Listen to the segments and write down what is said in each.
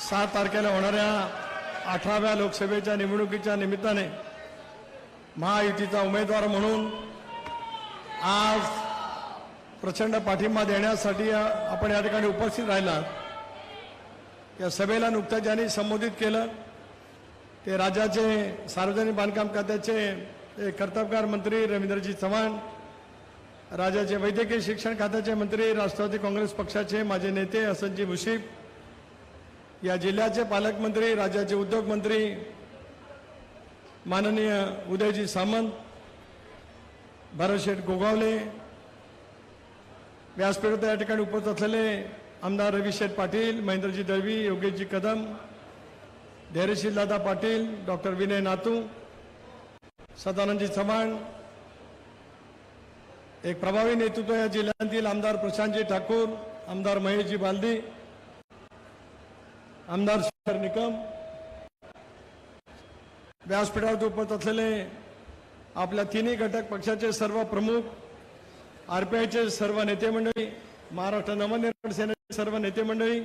सात तारखेला होणाऱ्या अठराव्या लोकसभेच्या निवडणुकीच्या निमित्ताने महायुतीचा उमेदवार म्हणून आज प्रचंड पाठिंबा देण्यासाठी आपण या ठिकाणी उपस्थित राहिला या सभेला नुकत्याच ज्यांनी संबोधित केलं ते राज्याचे सार्वजनिक बांधकाम खात्याचे ते कर्तबगार मंत्री रवींद्रजी चव्हाण राज्याचे वैद्यकीय शिक्षण खात्याचे मंत्री राष्ट्रवादी काँग्रेस पक्षाचे माजी नेते हसनजी मुशीफ या जिल्ह्याचे पालकमंत्री राज्याचे उद्योग मंत्री माननीय उदयजी सामंत भरतशेठ गोगावले व्यासपीठात या ठिकाणी उपस्थित असलेले आमदार रविशेठ पाटील महेंद्रजी दळवी योगेशजी कदम धैर्यशील दादा पाटील डॉक्टर विनय नातू सदानंदजी चव्हाण एक प्रभावी नेतृत्व या जिल्ह्यातील आमदार प्रशांतजी ठाकूर आमदार महेशजी बालदी आमदार शेखर निकम व्यासपीठावर उपस्थित असलेले आपल्या तिन्ही घटक पक्षाचे सर्व प्रमुख आरपीआयचे सर्व नेते मंडळी महाराष्ट्र नवनिर्माण सेनेचे सर्व नेते मंडळी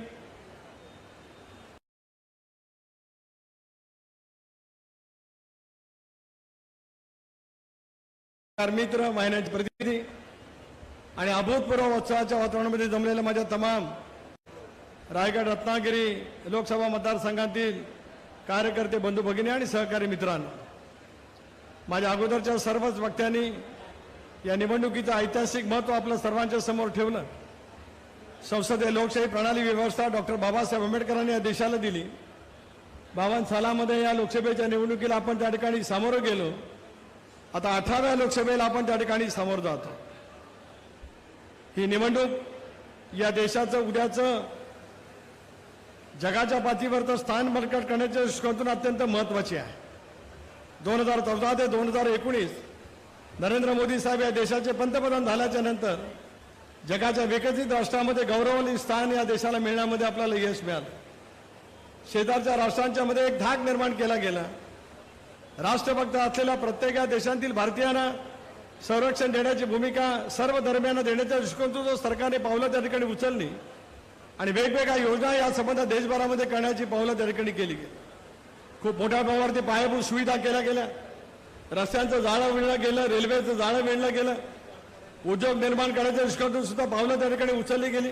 मित्र महिन्याचे प्रतिनिधी आणि अभूतपूर्व उत्सवाच्या वातावरणामध्ये जमलेल्या माझ्या तमाम रायगड रत्नागिरी लोकसभा मतदारसंघातील कार्यकर्ते बंधू भगिनी आणि सहकारी मित्रांनो माझ्या अगोदरच्या सर्वच वक्त्यांनी या निवडणुकीचं ऐतिहासिक महत्त्व आपलं सर्वांच्या समोर ठेवलं. संसदीय लोकशाही प्रणाली व्यवस्था डॉक्टर बाबासाहेब आंबेडकरांनी या देशाला दिली. बावन्न सालामध्ये या लोकसभेच्या निवडणुकीला आपण त्या ठिकाणी सामोरं गेलो. आता अठराव्या लोकसभेला आपण त्या ठिकाणी सामोरं जातो. ही निवडणूक या देशाचं उद्याचं जगाच्या पातळीवरचं स्थान बळकट करण्याच्या दृष्टिकोनातून अत्यंत महत्वाची आहे. दोन हजार चौदा ते दोन हजार एकोणीस नरेंद्र मोदी साहेब या देशाचे पंतप्रधान झाल्याच्यानंतर जगाच्या विकसित राष्ट्रामध्ये गौरवली स्थान या देशाला मिळण्यामध्ये आपल्याला यश मिळालं. शेजारच्या राष्ट्रांच्या मध्ये एक धाक निर्माण केला गेला. राष्ट्रभक्त असलेल्या प्रत्येक या देशांतील भारतीयांना संरक्षण देण्याची भूमिका सर्व दरम्यान देण्याच्या दृष्टिकोनातून जो सरकारने पावलं त्या ठिकाणी उचलली आणि वेगवेगळ्या योजना या संबंधात देशभरामध्ये करण्याची पावलं त्या ठिकाणी केली गेली. खूप मोठ्या प्रमाणावरती पायाभूत सुविधा केल्या गेल्या. रस्त्यांचं जाळं विणलं गेलं रेल्वेचं जाळं विणलं गेलं. उद्योग निर्माण करण्याच्या दृष्टिकोनातून सुद्धा पावलं त्या ठिकाणी उचलली गेली.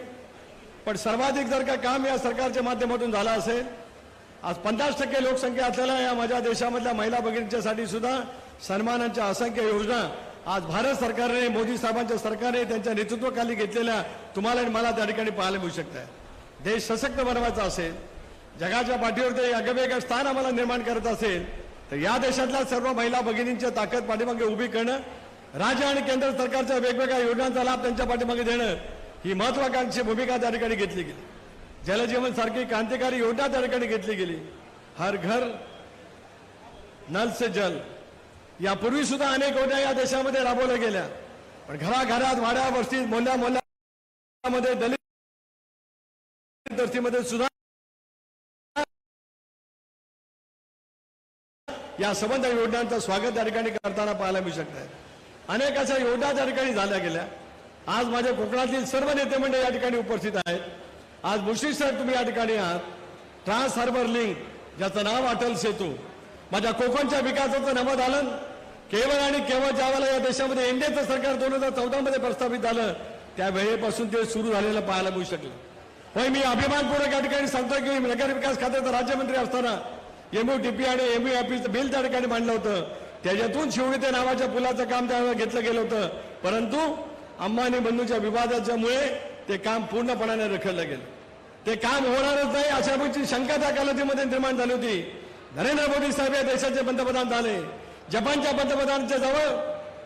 पण सर्वाधिक जर का काम या सरकारच्या माध्यमातून झालं असेल आज पन्नास टक्के लोकसंख्या असलेल्या या माझ्या देशामधल्या महिला भगिनींच्यासाठी सुद्धा सन्मानांच्या असंख्य योजना आज भारत सरकारने मोदी साहेबांच्या सरकारने त्यांच्या नेतृत्वाखाली घेतलेल्या तुम्हाला आणि मला त्या ठिकाणी पाहायला मिळू शकत. आहे देश सशक्त बनवायचा असेल जगाच्या पाठीवर ते अगवेगळं स्थान आम्हाला निर्माण करत असेल तर या देशातल्या सर्व महिला भगिनींच्या ताकद पाठीमागे उभी करणं राज्य आणि केंद्र सरकारच्या वेगवेगळ्या योजनांचा लाभ त्यांच्या पाठीमागे देणं ही महत्वाकांक्षी भूमिका त्या ठिकाणी घेतली गेली. जलजीवन सारखी क्रांतिकारी योजना त्या ठिकाणी घेतली गेली. हर घर नल से जल. यापूर्वी सुद्धा अनेक योजना या देशामध्ये राबवल्या गेल्या. पण घराघरात वाड्या वस्तीत मोल्या मोल्यामध्ये दलित वस्तीमध्ये सुद्धा या संबंध योजनांचं स्वागत त्या ठिकाणी करताना पाहायला मिळू शकत. आहे अनेक अशा योजना त्या ठिकाणी झाल्या गेल्या. आज माझ्या कोकणातील सर्व नेते मंडळ या ठिकाणी उपस्थित आहेत. आज मुश्रीफ साहेब तुम्ही या ठिकाणी आहात. ट्रान्स हार्बर लिंक ज्याचं नाव अटल सेतू. माझ्या कोकणच्या विकासाचं नमद आलं केवळ आणि केवळ ज्यावेळेला या देशामध्ये एनडीएचं सरकार दोन हजार चौदामध्ये प्रस्थापित झालं त्या वेळेपासून ते सुरू झालेलं पाहायला मिळू शकलं. होय मी अभिमानपूर्वक या ठिकाणी सांगतो की मी नगर विकास खात्याचा राज्यमंत्री असताना एमयूटीपी आणि एमयूआयपीचं बिल त्या ठिकाणी मांडलं होतं. त्याच्यातून शिवणी ते नावाच्या पुलाचं काम त्यावेळेला घेतलं गेलं होतं. परंतु अंबानी बंधूच्या विवादाच्यामुळे ते काम पूर्णपणाने रखडलं गेलं. ते काम होणारच नाही अशा शंका त्या कालावधीमध्ये निर्माण झाली होती. नरेंद्र मोदी साहेब या देशाचे पंतप्रधान झाले. जपानच्या पंतप्रधानांच्या जवळ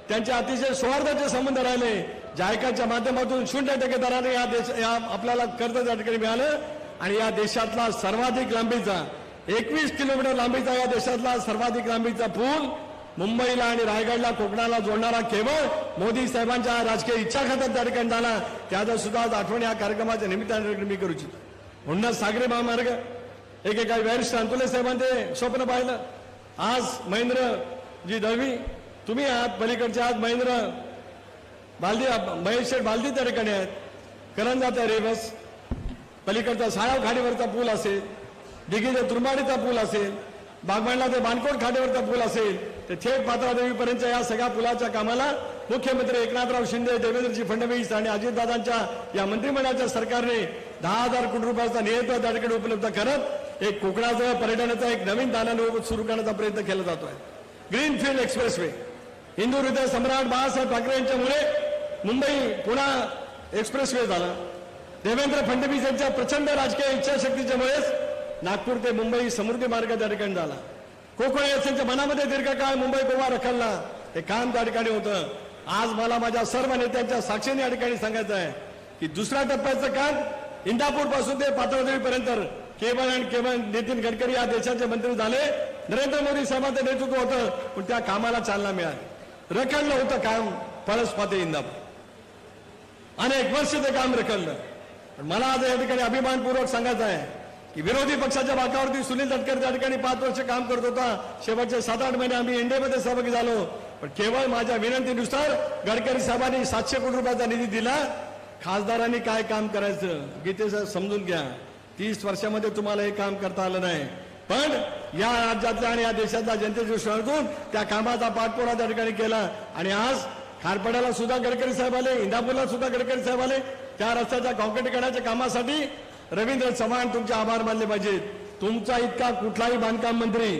त्यांचे अतिशय सौहार्दाचे संबंध राहिले. जायकाच्या माध्यमातून शून्य टक्के दराने या देश या आपल्याला कर्ज त्या ठिकाणी मिळालं आणि या देशातला सर्वाधिक लांबीचा एकवीस किलोमीटर लांबीचा या देशातला सर्वाधिक लांबीचा पूल मुंबईला आणि रायगडला कोकणाला जोडणारा केवळ मोदी साहेबांच्या राजकीय इच्छा खात्यात त्या ठिकाणी झाला. त्याचा सुद्धा आज आठवण या कार्यक्रमाच्या निमित्ताने मी करू इच्छितो. म्हणूनच सागरी महामार्ग एकेका वैरिष्ठ अंतुले साहेबांचे स्वप्न पाहिलं. आज महेंद्र जी दळवी तुम्ही आहात पलीकडचे आज महेंद्र बालदी महेश शेठ बालदी त्या ठिकाणी आहेत. करंजाचा त्या रेवस. पलीकडचा साळाव खाडीवरचा पूल असेल दिघीचे तुरमाडीचा पूल असेल बागमांडला ते बाणकोट खाडीवरचा पूल असेल ते थेट पात्रादेवीपर्यंतच्या या सगळ्या पुलाच्या कामाला मुख्यमंत्री एकनाथराव शिंदे देवेंद्रजी फडणवीस आणि अजितदादांच्या या मंत्रिमंडळाच्या सरकारने दहा हजार कोटी रुपयाचा नियंत्रण त्या ठिकाणी उपलब्ध करत एक कोकणाचा पर्यटनाचा एक नवीन दालन सुरू करण्याचा प्रयत्न केला जातोय. ग्रीनफील्ड एक्सप्रेसवे हिंदू हृदय सम्राट बाळासाहेब ठाकरे यांच्यामुळे मुंबई पुणा एक्सप्रेसवे झाला. देवेंद्र फडणवीस यांच्या प्रचंड राजकीय इच्छाशक्तीच्यामुळेच नागपूर ते मुंबई समृद्धी मार्ग त्या ठिकाणी झाला. कोकण यांच्या मनामध्ये दीर्घकाळ मुंबई गोवा रखडला. हे काम त्या ठिकाणी होतं. आज मला माझ्या सर्व नेत्यांच्या साक्षीने या ठिकाणी सांगायचं आहे की दुसऱ्या टप्प्याचं काम इंदापूरपासून ते पातळदेवीपर्यंत केवळ आणि केवळ नितीन गडकरी या देशाचे मंत्री झाले. नरेंद्र मोदी साहेबांचं नेतृत्व होतं पण त्या कामाला चालना मिळाली. रखडलं होतं काम पळस इंदापूर. अनेक वर्ष ते काम रखडलं. पण मला आज या ठिकाणी अभिमानपूर्वक सांगायचं आहे की विरोधी पक्षाच्या बाकावरती सुनील तटकर त्या ठिकाणी पाच वर्ष काम करत होता. शेवटचे सात आठ महिने आम्ही एनडीएमध्ये सहभागी झालो. पण केवळ माझ्या विनंतीनुसार गडकरी साहेबांनी सातशे कोटी रुपयाचा निधी दिला. खासदारांनी काय काम करायचं गीतेचं समजून घ्या. तीस वर्षामध्ये तुम्हाला हे काम करता आलं नाही. पण या राज्यातल्या आणि या देशातल्या जनतेच्या दृष्टीतून त्या कामाचा पाठपुरा त्या ठिकाणी केला. आणि आज खारपड्याला सुद्धा गडकरी साहेब आले इंदापूरला सुद्धा गडकरी साहेब आले. त्या रस्त्याच्या कॉन्क्रीटीकरणाच्या कामासाठी रवींद्र चव्हाण तुमचे आभार मानले पाहिजेत. तुमचा इतका कुठलाही बांधकाम मंत्री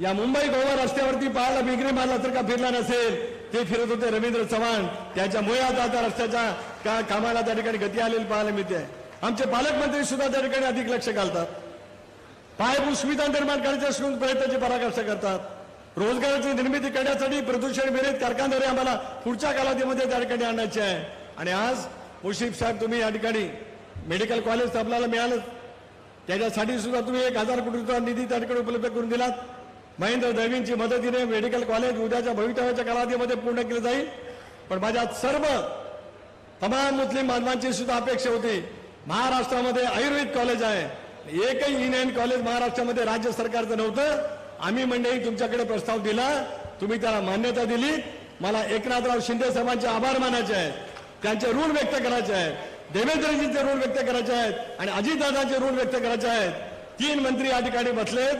या मुंबई गोवा रस्त्यावरती पाहायला बिगरी मारला तर का फिरला नसेल? ते फिरत होते रवींद्र चव्हाण. त्याच्यामुळे आता त्या रस्त्याच्या कामाला त्या ठिकाणी गती आलेली पाहायला मिळते. आमचे पालकमंत्री सुद्धा त्या ठिकाणी अधिक लक्ष घालतात. पायाभूत सुविधा निर्माण करण्याच्या असून प्रयत्नाची पराकाष्ठ करतात. रोजगाराची निर्मिती करण्यासाठी प्रदूषण विरहित कारखानदारी आम्हाला पुढच्या कालावधीमध्ये त्या ठिकाणी आणायचे आहे. आणि आज मुश्रीफ साहेब तुम्ही या ठिकाणी मेडिकल कॉलेज आपल्याला मिळालं. त्याच्यासाठी सुद्धा तुम्ही एक हजार कोटी रुपया निधी त्या ठिकाणी उपलब्ध करून दिलात. महेंद्र दैवींची मदतीने मेडिकल कॉलेज उद्याच्या भवितव्याच्या कालावधीमध्ये पूर्ण केलं जाईल. पण माझ्या सर्व तमाम मुस्लिम बांधवांची सुद्धा अपेक्षा होती. महाराष्ट्रामध्ये आयुर्वेद कॉलेज आहे. एकही युनियन कॉलेज महाराष्ट्रामध्ये राज्य सरकारचं नव्हतं. आम्ही मंडळी तुमच्याकडे प्रस्ताव दिला. तुम्ही त्याला मान्यता दिली. मला एकनाथराव शिंदे साहेबांचे आभार मानायचे आहेत. त्यांचे ऋण व्यक्त करायचे आहेत. देवेंद्रजींचे ऋण व्यक्त करायचे आहेत. आणि अजितदादांचे ऋण व्यक्त करायचे आहेत. तीन मंत्री या ठिकाणी बसलेत.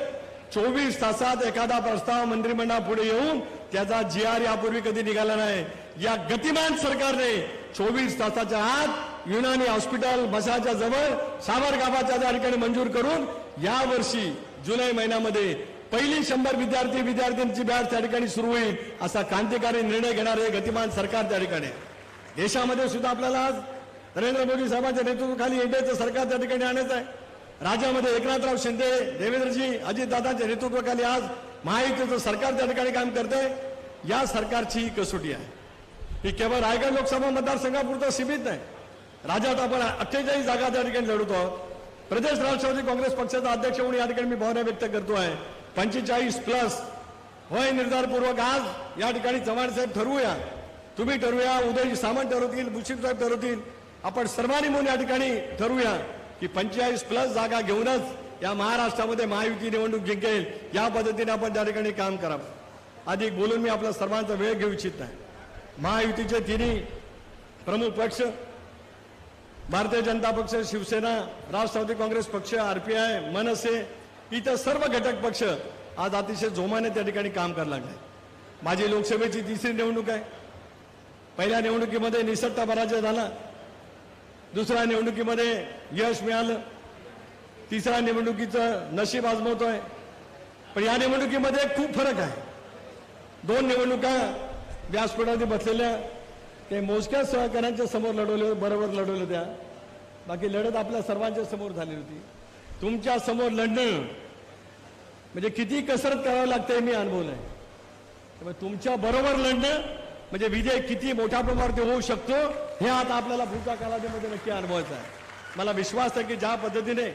चोवीस तासात एखादा प्रस्ताव मंत्रिमंडळापुढे येऊन त्याचा जी आर यापूर्वी कधी निघाला नाही. या गतिमान सरकारने चोवीस तासाच्या आत युनानी हॉस्पिटल मसाच्या जवळ सावरगावाच्या त्या ठिकाणी मंजूर करून या वर्षी जुलै महिन्यामध्ये पहिली शंभर विद्यार्थी विद्यार्थ्यांची बॅच त्या ठिकाणी सुरू होईल असा क्रांतिकारी निर्णय घेणारे गतिमान सरकार त्या ठिकाणी देशामध्ये सुद्धा आपल्याला आज नरेंद्र मोदी साहेबांच्या नेतृत्वाखाली एनडीएचं सरकार त्या ठिकाणी आणायचं आहे. राज्यामध्ये एकनाथराव शिंदे देवेंद्रजी अजितदादांच्या नेतृत्वाखाली आज महायुतीचं सरकार त्या ठिकाणी काम करतंय. या सरकारची कसोटी आहे. ही केवळ रायगड लोकसभा मतदारसंघापुरतं सीमित नाही. राज्यात आपण अठ्ठेचाळीस जागा त्या ठिकाणी लढवतो. आहोत प्रदेश राष्ट्रवादी काँग्रेस पक्षाचा अध्यक्ष म्हणून या ठिकाणी मी भावना व्यक्त करतो आहे. पंचेचाळीस प्लस होय निर्धारपूर्वक आज या ठिकाणी चव्हाण साहेब ठरवूया. तुम्ही ठरवूया उदय सामंत ठरवतील मुशीफ साहेब ठरवतील. आपण सर्वांनी म्हणून या ठिकाणी ठरवूया की पंचेचाळीस प्लस जागा घेऊनच या महाराष्ट्रामध्ये महायुती निवडणूक जिंकेल. या पद्धतीने आपण त्या ठिकाणी काम करावं. अधिक बोलून मी आपला सर्वांचा वेळ घेऊ इच्छित नाही महायुतीचे तिन्ही प्रमुख पक्ष भारतीय जनता पक्ष शिवसेना राष्ट्रवादी काँग्रेस पक्ष आरपीआय मनसे इतर सर्व घटक पक्ष आज अतिशय जोमाने त्या ठिकाणी काम करायला लागले. माझी लोकसभेची तिसरी निवडणूक आहे. पहिल्या निवडणुकीमध्ये निसट्टा पराजय झाला. दुसऱ्या निवडणुकीमध्ये यश मिळालं. तिसऱ्या निवडणुकीचं नशीब आजमवतोय. पण या निवडणुकीमध्ये खूप फरक आहे. दोन निवडणुका व्यासपीठावरती बसलेल्या ते मोजक्या सहकाऱ्यांच्या समोर लढवले बरोबर लढवलं त्या. बाकी लढत आपल्या सर्वांच्या समोर झाली होती. तुमच्यासमोर लढणं म्हणजे किती कसरत करावं लागते मी अनुभवलंय त्यामुळे तुमच्या बरोबर लढणं म्हणजे विजय किती मोठ्या प्रमाणात होऊ शकतो हे आता आपल्याला पुढच्या कालावधीमध्ये नक्की अनुभवायचं आहे. मला विश्वास आहे की ज्या पद्धतीने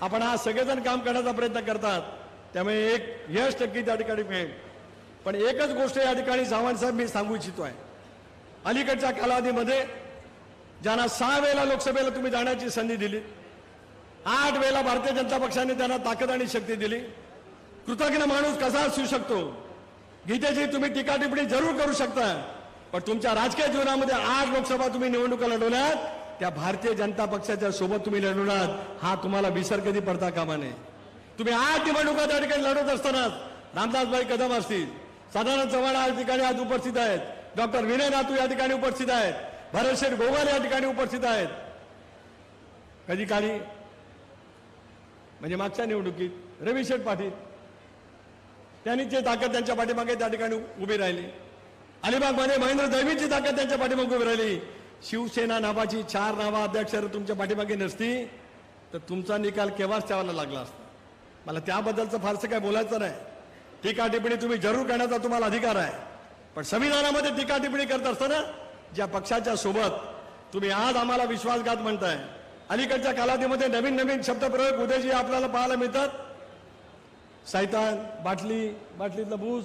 आपण आज सगळेजण काम करण्याचा प्रयत्न करतात त्यामुळे एक यश नक्की त्या ठिकाणी मिळेल. पण एकच गोष्ट या ठिकाणी सावंत साहेब मी सांगू इच्छितो आहे. अलीकडच्या कालावधीमध्ये ज्यांना सहा वेळेला लोकसभेला तुम्ही जाण्याची संधी दिली आठ वेळेला भारतीय जनता पक्षाने त्यांना ताकद आणि शक्ती दिली. कृतज्ञ माणूस कसा असू शकतो? गीतेची तुम्ही टीका टिप्पणी जरूर करू शकता. पण तुमच्या राजकीय जीवनामध्ये आठ लोकसभा तुम्ही निवडणुका लढवल्यात त्या भारतीय जनता पक्षाच्या सोबत तुम्ही लढवणार हा तुम्हाला विसर कधी पडता कामा नये. तुम्ही आठ निवडणुका त्या ठिकाणी लढत असतानाच रामदासभाई कदम असतील. सदानंद चव्हाण आज ठिकाणी आज उपस्थित आहेत. डॉक्टर विनय नातू या ठिकाणी उपस्थित आहेत. भरतशेठ गोगाल या ठिकाणी उपस्थित आहेत. कधी काळी म्हणजे मागच्या निवडणुकीत रविशेठ पाटील त्यांनी जे ताकद त्यांच्या पाठीमागे त्या ठिकाणी उभी राहिली. अलिबागमध्ये महेंद्र दैवीची ताकद त्यांच्या पाठीमागे उभी राहिली. शिवसेना नावाची चार नावा अध्यक्ष तुमच्या पाठीमागे नसती तर तुमचा निकाल केव्हाच त्यावाला लागला असता? मला त्याबद्दलचं फारसं काय बोलायचं नाही. टीका टिप्पणी तुम्ही जरूर करण्याचा तुम्हाला अधिकार आहे. पण संविधानामध्ये टीका टिप्पणी करत असताना ज्या पक्षाच्या सोबत तुम्ही आज आम्हाला विश्वासघात म्हणताय अलीकडच्या कालावधीमध्ये नवीन नवीन शब्दप्रयोग उद्याची आपल्याला पाहायला मिळतात. सैतान बाटली बाटलीतलं भूस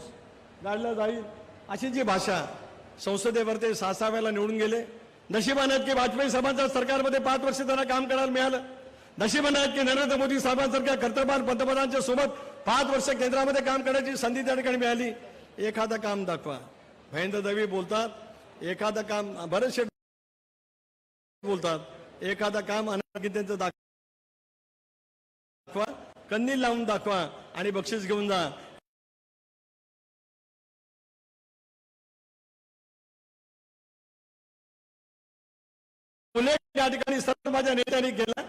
गाडलं जाईल अशी जी भाषा संसदेवर ते सहा सहा वेळेला निवडून गेले. नशिबाने की वाजपेयी साहेबांच्या सरकारमध्ये पाच वर्ष त्यांना काम करायला मिळालं. नशिबाने की नरेंद्र मोदी साहेबांसारख्या कर्तव्यवान पंतप्रधानांच्या सोबत पाच वर्ष केंद्रामध्ये काम करण्याची संधी त्या ठिकाणी मिळाली. एखादं काम दाखवा. महेंद्र दवी बोलतात. एखादं काम बरेचसे बोलतात. एखादं काम अनागितेचं दाखवा. कन्नी लावून दाखवा आणि बक्षीस घेऊन जा. उल्लेख या ठिकाणी सर्व माझ्या नेत्यांनी केला.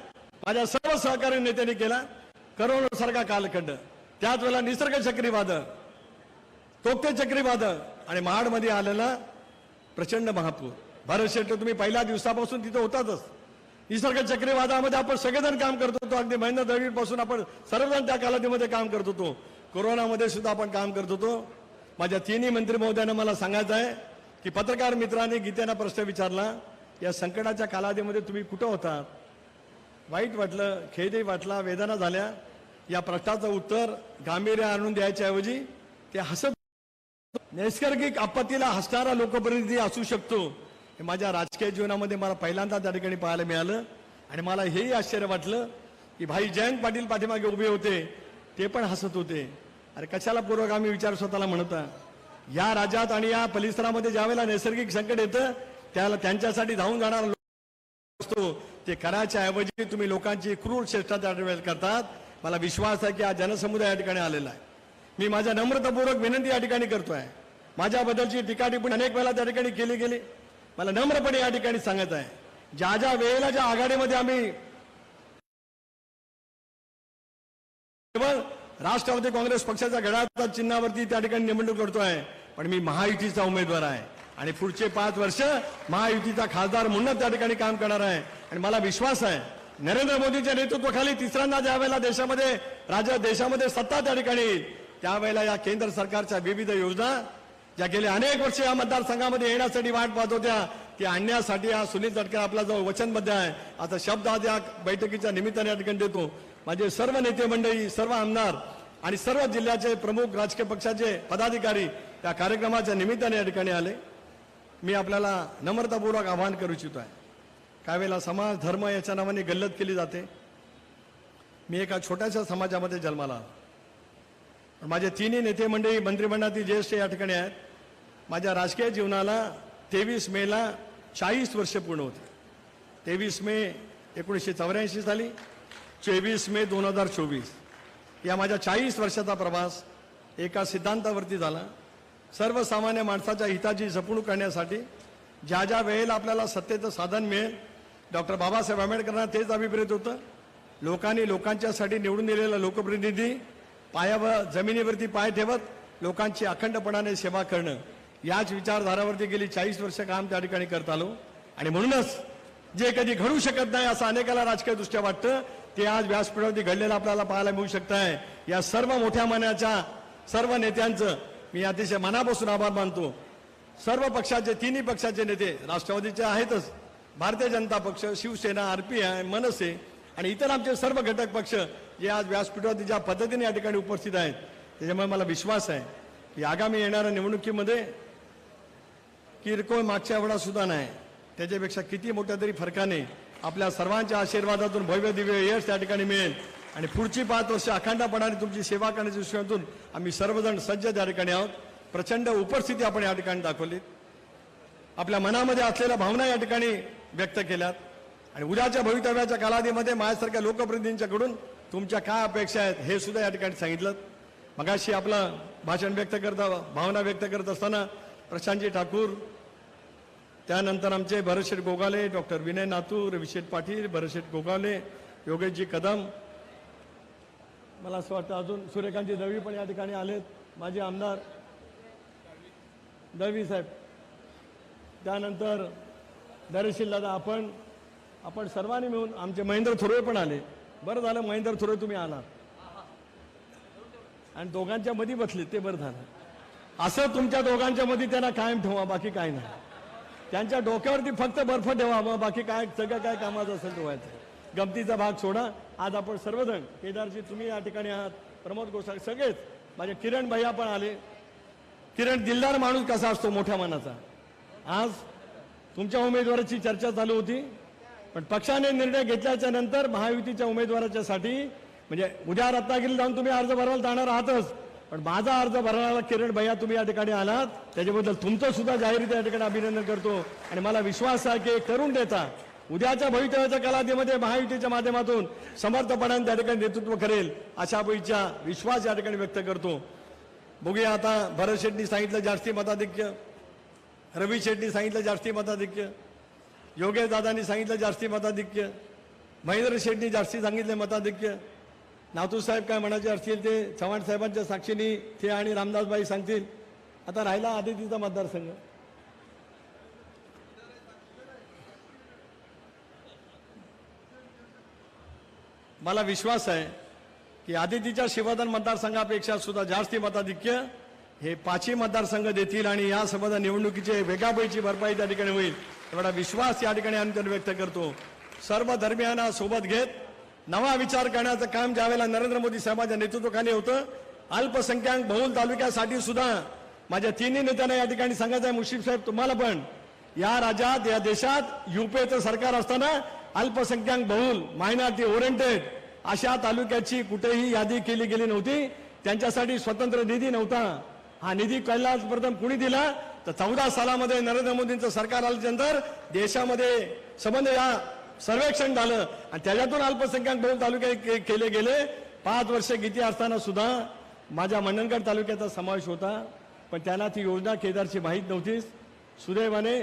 माझ्या सर्व सहकारी नेत्यांनी केला. करोना सारखा कालखंड. त्याच वेळेला निसर्ग चक्रीवादळ तोक्ते चक्रीवादळ आणि महाडमध्ये आलेला प्रचंड महापूर. भारत शेट्टी तुम्ही पहिल्या दिवसापासून तिथं होतातच. निसर्ग चक्रीवादामध्ये आपण सगळेजण काम करत होतो. अगदी महेंद्र दळवीपासून आपण सर्वजण त्या कालावधीमध्ये काम करत होतो. कोरोनामध्ये सुद्धा आपण काम करत होतो. माझ्या तिन्ही मंत्री महोदयांना मला सांगायचं आहे की पत्रकार मित्रांनी गीतेना प्रश्न विचारला या संकटाच्या कालावधीमध्ये तुम्ही कुठं होता? वाईट वाटलं खेदही वाटला वेदना झाल्या. या प्रश्नाचं उत्तर गांभीर्य आणून द्यायच्या ऐवजी ते हसत नैसर्गिक आपत्तीला हसणारा लोकप्रतिनिधी असू शकतो. हे माझ्या राजकीय जीवनामध्ये मला पहिल्यांदा त्या ठिकाणी पाहायला मिळालं. आणि मला हेही आश्चर्य वाटलं की भाई जयंत पाटील पाठीमागे उभे होते ते पण हसत होते. अरे कशाला पूर्वगामी विचार स्वतःला म्हणता या राज्यात आणि या परिसरामध्ये ज्यावेळेला नैसर्गिक संकट येतं त्याला त्यांच्यासाठी धावून जाणारा लोक असतो ते करायच्या ऐवजी तुम्ही लोकांची क्रूर चेष्टा त्या करतात. मला विश्वास आहे की हा जनसमुदाय या ठिकाणी आलेला आहे. मी माझ्या नम्रतापूर्वक विनंती या ठिकाणी करतोय. माझ्याबद्दलची टीका टिप्पणी अनेक वेळा त्या ठिकाणी केली गेली. मला नम्रपणे या ठिकाणी सांगत आहे. ज्या ज्या वेळेला ज्या आघाडीमध्ये आम्ही केवळ राष्ट्रवादी काँग्रेस पक्षाच्या घड्याळाच्या चिन्हावरती त्या ठिकाणी निवडणूक आहे. पण मी महायुतीचा उमेदवार आहे. आणि पुढचे पाच वर्ष महायुतीचा खासदार म्हणून त्या ठिकाणी काम करणार आहे. आणि मला विश्वास आहे नरेंद्र मोदीच्या नेतृत्वाखाली तिसऱ्यांदा ज्या वेळेला देशामध्ये राज्या देशामध्ये सत्ता त्या ठिकाणी त्यावेळेला या केंद्र सरकारच्या विविध योजना ज्या गेले अनेक वर्ष या मतदारसंघामध्ये येण्यासाठी वाट पाहत होत्या ती आणण्यासाठी हा सुनील तटकर आपला जो वचनबद्ध आहे. आता शब्द आज या बैठकीच्या निमित्ताने या ठिकाणी देतो. माझे सर्व नेते मंडळी सर्व आमदार आणि सर्व जिल्ह्याचे प्रमुख राजकीय पक्षाचे पदाधिकारी त्या कार्यक्रमाच्या निमित्ताने या ठिकाणी आले. मी आपल्याला नम्रतापूर्वक आवाहन करू इच्छितो आहे. काही वेळेला समाज धर्म याच्या नावाने गल्लत केली जाते. मी एका छोट्याशा समाजामध्ये जन्माला आलो. माझे तिन्ही नेते मंडळी मंत्रिमंडळातील ज्येष्ठ या ठिकाणी आहेत. माझ्या राजकीय जीवनाला तेवीस मेला चाळीस वर्ष पूर्ण होते. तेवीस मे एकोणीसशे चौऱ्याऐंशी साली चोवीस मे दोन हजार चोवीस. या माझ्या चाळीस वर्षाचा प्रवास एका सिद्धांतावरती झाला. सर्वसामान्य माणसाच्या हिताची जपणूक करण्यासाठी ज्या ज्या वेळेला आपल्याला सत्तेचं साधन मिळेल डॉक्टर बाबासाहेब आंबेडकरांना तेच अभिप्रेत होतं. लोकांनी लोकांच्यासाठी निवडून दिलेला लोकप्रतिनिधी पायावर जमिनीवरती पाय ठेवत लोकांची अखंडपणाने सेवा करणं याच विचारधारावरती गेली चाळीस वर्ष काम त्या ठिकाणी करत आलो. आणि म्हणूनच जे कधी घडू शकत नाही असं अनेकाला राजकीय दृष्ट्या वाटतं ते आज व्यासपीठावरती घडलेलं आपल्याला पाहायला मिळू शकत आहे या सर्व मोठ्या मनाच्या सर्व नेत्यांचं मी अतिशय मनापासून आभार मानतो. सर्व पक्षाचे तिन्ही पक्षाचे नेते राष्ट्रवादीचे आहेतच. भारतीय जनता पक्ष शिवसेना आरपीआय मनसे आणि इतर आमचे सर्व घटक पक्ष जे आज व्यासपीठावरती ज्या पद्धतीने या ठिकाणी उपस्थित आहेत त्याच्यामुळे मला विश्वास आहे की आगामी येणाऱ्या निवडणुकीमध्ये किरकोळ मागच्या एवढा सुद्धा नाही. त्याच्यापेक्षा किती मोठ्या तरी फरकाने आपल्या सर्वांच्या आशीर्वादातून भव्य दिव्य यश त्या ठिकाणी मिळेल. आणि पुढची पाच वर्ष अखंडपणाने तुमची सेवा करण्याच्या दृष्टीतून आम्ही सर्वजण सज्ज त्या ठिकाणी आहोत. प्रचंड उपस्थिती आपण या ठिकाणी दाखवली आपल्या मनामध्ये असलेल्या भावना या ठिकाणी व्यक्त केल्यात. आणि उद्याच्या भवितव्याच्या कालावधीमध्ये माझ्यासारख्या लोकप्रतिनिधींच्याकडून तुमच्या काय अपेक्षा आहेत हे सुद्धा या ठिकाणी सांगितलं. मगाशी आपलं भाषण व्यक्त करता भावना व्यक्त करत असताना प्रशांतजी ठाकूर त्यानंतर आमचे भरतशेठ गोगाले डॉक्टर विनय नातू रविशेठ पाटील भरतशेठ गोगाले योगेशजी कदम. मला असं वाटतं अजून सूर्यकांतजी दळवी पण या ठिकाणी आलेत. माझे आमदार दळवी साहेब. त्यानंतर दरेशील दादा आपण आपण सर्वांनी मिळून आमचे महेंद्र थोरवे पण आले. बरं झालं महेंद्र थोरवे तुम्ही आला. आणि दोघांच्या मध्ये बसले ते बरं झालं. असं तुमच्या दोघांच्या मध्ये त्यांना कायम ठेवा बाकी काय नाही. त्यांच्या डोक्यावरती फक्त बर्फ ठेवा मग बाकी काय सगळं काय कामाचं असेल ठेवायचं गमतीचा भाग सोडा. आज आपण सर्वजण केदारजी तुम्ही या ठिकाणी आहात प्रमोद गोसाळ सगळेच माझे किरण भैया पण आले. किरण दिलदार माणूस कसा असतो मोठ्या मनाचा? आज तुमच्या उमेदवाराची चर्चा चालू होती. पण पक्षाने निर्णय घेतल्याच्या नंतर महायुतीच्या उमेदवाराच्या साठी म्हणजे उद्या रत्नागिरी जाऊन तुम्ही अर्ज भरायला जाणार आहातच पण माझा अर्ज भरायला किरण भैया तुम्ही या ठिकाणी आलात. त्याच्याबद्दल तुमचं सुद्धा जाहीर त्या ठिकाणी अभिनंदन करतो. आणि मला विश्वास आहे की करून देता. उद्याच्या भवितव्याच्या कालावधीमध्ये महायुतीच्या माध्यमातून समर्थपणाने त्या ठिकाणी नेतृत्व करेल अशा पैचा विश्वास या ठिकाणी व्यक्त करतो. बघूया आता भरत शेट्टी सांगितलं जास्ती मताधिक्य. रवी शेट्टी सांगितलं जास्ती मताधिक्य. योगेश दादांनी सांगितलं जास्ती मताधिक्य. महेंद्र शेठनी जास्ती सांगितले मताधिक्य. नातूसाहेब काय म्हणायचे असतील ते चव्हाण साहेबांच्या साक्षीनी ते आणि रामदासबाई सांगतील. आता राहिला आदितीचा मतदारसंघ. मला विश्वास आहे की आदितीच्या शिवादन मतदारसंघापेक्षा सुद्धा जास्ती मताधिक्य हे पाचही मतदारसंघ देतील आणि या संबंध निवडणुकीचे वेगापैची भरपाई त्या ठिकाणी होईल. एवढा विश्वास या ठिकाणी आम्ही व्यक्त करतो. सर्व धर्मियांना सोबत घेत नवा विचार करण्याचं काम ज्यावेळेला नरेंद्र मोदी साहेबांच्या नेतृत्वाखाली होतं अल्पसंख्याक बहुल तालुक्यासाठी सुद्धा माझ्या तिन्ही नेत्यांना या ठिकाणी सांगायचं आहे मुश्रीफ साहेब तुम्हाला पण. या राज्यात या देशात युपीएचं सरकार असताना अल्पसंख्याक बहुल मायनॉरिटी ओरिएंटेड अशा तालुक्याची कुठेही यादी केली गेली नव्हती. त्यांच्यासाठी स्वतंत्र निधी नव्हता. हा निधी कैलास प्रथम कुणी दिला? तर चौदा सालामध्ये नरेंद्र मोदींचं सरकार आल्यानंतर देशामध्ये संबंध या सर्वेक्षण झालं. आणि त्याच्यातून अल्पसंख्याक बहुल तालुके केले गेले. पाच वर्ष किती असताना सुद्धा माझ्या मंडणगड तालुक्याचा समावेश होता. पण त्यांना ती योजना केदारची माहीत नव्हतीच. सुदैवाने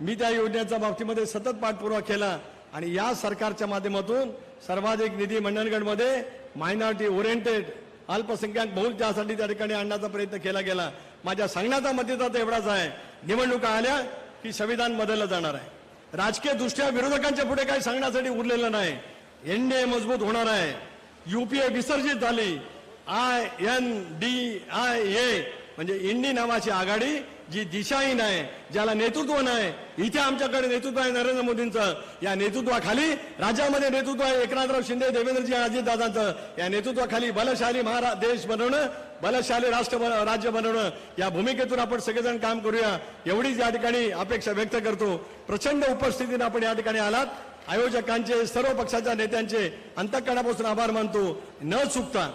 मी त्या योजनेच्या बाबतीमध्ये सतत पाठपुरावा केला. आणि या सरकारच्या माध्यमातून सर्वाधिक निधी मंडणगडमध्ये मायनॉरिटी ओरिएंटेड अल्पसंख्याक बहुल त्यासाठी त्या ठिकाणी आणण्याचा प्रयत्न केला गेला. माझ्या सांगण्याचा मतीचा तर एवढाच आहे. निवडणुका आल्या की संविधान बदललं जाणार आहे. राजकीय दृष्ट्या विरोधकांच्या पुढे काही सांगण्यासाठी उरलेलं नाही. एनडीए मजबूत होणार आहे. युपीए विसर्जित झाली. I N D I A म्हणजे इंडी नावाची आघाडी जी दिशाहीन आहे ज्याला नेतृत्व नाही. इथे आमच्याकडे नेतृत्व आहे नरेंद्र मोदींचं. या नेतृत्वाखाली राज्यामध्ये नेतृत्व आहे एकनाथराव शिंदे देवेंद्रजी अजितदादांचं या नेतृत्वाखाली बलशाली महारा देश बनवणं बलशाली राष्ट्र राज्य बनवणं या भूमिकेतून आपण सगळेजण काम करूया. एवढीच या ठिकाणी अपेक्षा व्यक्त करतो. प्रचंड उपस्थितीने आपण या ठिकाणी आलात. आयोजकांचे सर्व पक्षाच्या नेत्यांचे अंतकरणापासून आभार मानतो. न चुकता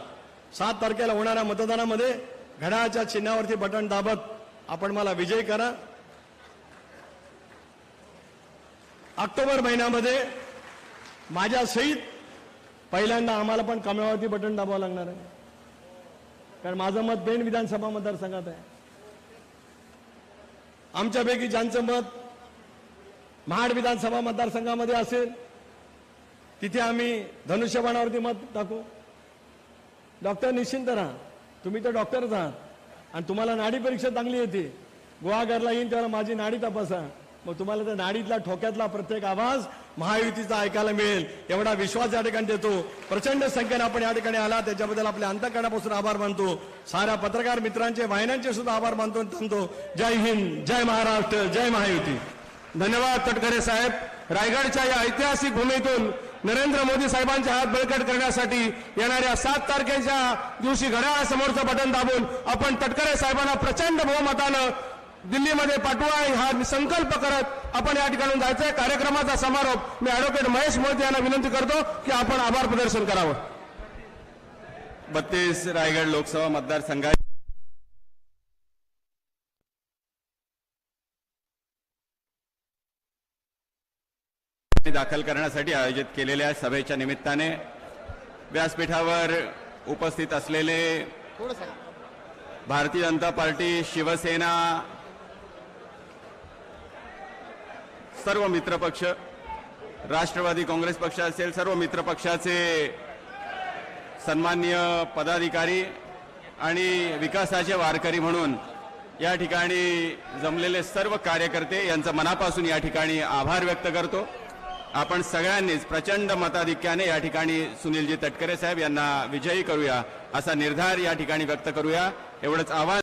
सात तारखेला होणाऱ्या मतदानामध्ये घड्याळाच्या चिन्हावरती बटन दाबत आपण मला विजय करा. ऑक्टोबर महिन्यामध्ये माझ्या सहित पहिल्यांदा आम्हाला पण कमळावरती बटन दाबावं लागणार आहे. कारण माझं मत पेण विधानसभा मतदारसंघात आहे. आमच्यापैकी ज्यांचं मत महाड विधानसभा मतदारसंघामध्ये असेल तिथे आम्ही धनुष्यबाणावरती मत टाकू. डॉक्टर निश्चिंत राहा. तुम्ही तर डॉक्टरच आहात. आणि तुम्हाला नाडी परीक्षा चांगली येते. गोवाघरला येईन तेव्हा माझी नाडी तपासा. मग तुम्हाला त्या नाडीतला ठोक्यातला प्रत्येक आवाज महायुतीचा ऐकायला मिळेल. एवढा विश्वास या ठिकाणी देतो. प्रचंड संख्येने आपण या ठिकाणी आला त्याच्याबद्दल आपल्या अंतकरणापासून आभार मानतो. साऱ्या पत्रकार मित्रांचे वाहिन्यांचे सुद्धा आभार मानतो थांबतो. जय हिंद जय महाराष्ट्र जय महायुती. धन्यवाद तटकरे साहेब. रायगडच्या या ऐतिहासिक भूमीतून नरेंद्र मोदी साहेबांचे हात बळकट करण्यासाठी येणाऱ्या सात तारखेच्या दिवशी घड्याळासमोरचं बटन दाबून आपण तटकरे साहेबांना प्रचंड बहुमतानं दिल्लीमध्ये पाठवा हा संकल्प करत आपण या ठिकाणी जायचंय कार्यक्रमाचा समारोप मी ऍडव्होकेट महेश मोहिते यांना विनंती करतो की आपण आभार प्रदर्शन करावं. बत्तीस रायगड लोकसभा मतदारसंघात दाखल करण्यासाठी आयोजित केलेल्या सभेच्या निमित्ताने व्यासपीठावर उपस्थित असलेले भारतीय जनता पार्टी शिवसेना सर्व मित्रपक्ष राष्ट्रवादी काँग्रेस पक्ष असेल सर्व मित्रपक्षाचे सन्माननीय पदाधिकारी आणि विकासाचे वारकरी म्हणून या ठिकाणी जमलेले सर्व कार्यकर्ते यांचा मनापासून या ठिकाणी आभार व्यक्त करतो. आपण सगळ्यांनीच प्रचंड मताधिक्याने या ठिकाणी सुनीलजी तटकरे साहेब यांना विजयी करूया असा निर्धार या ठिकाणी व्यक्त करूया. एवढंच आव्हान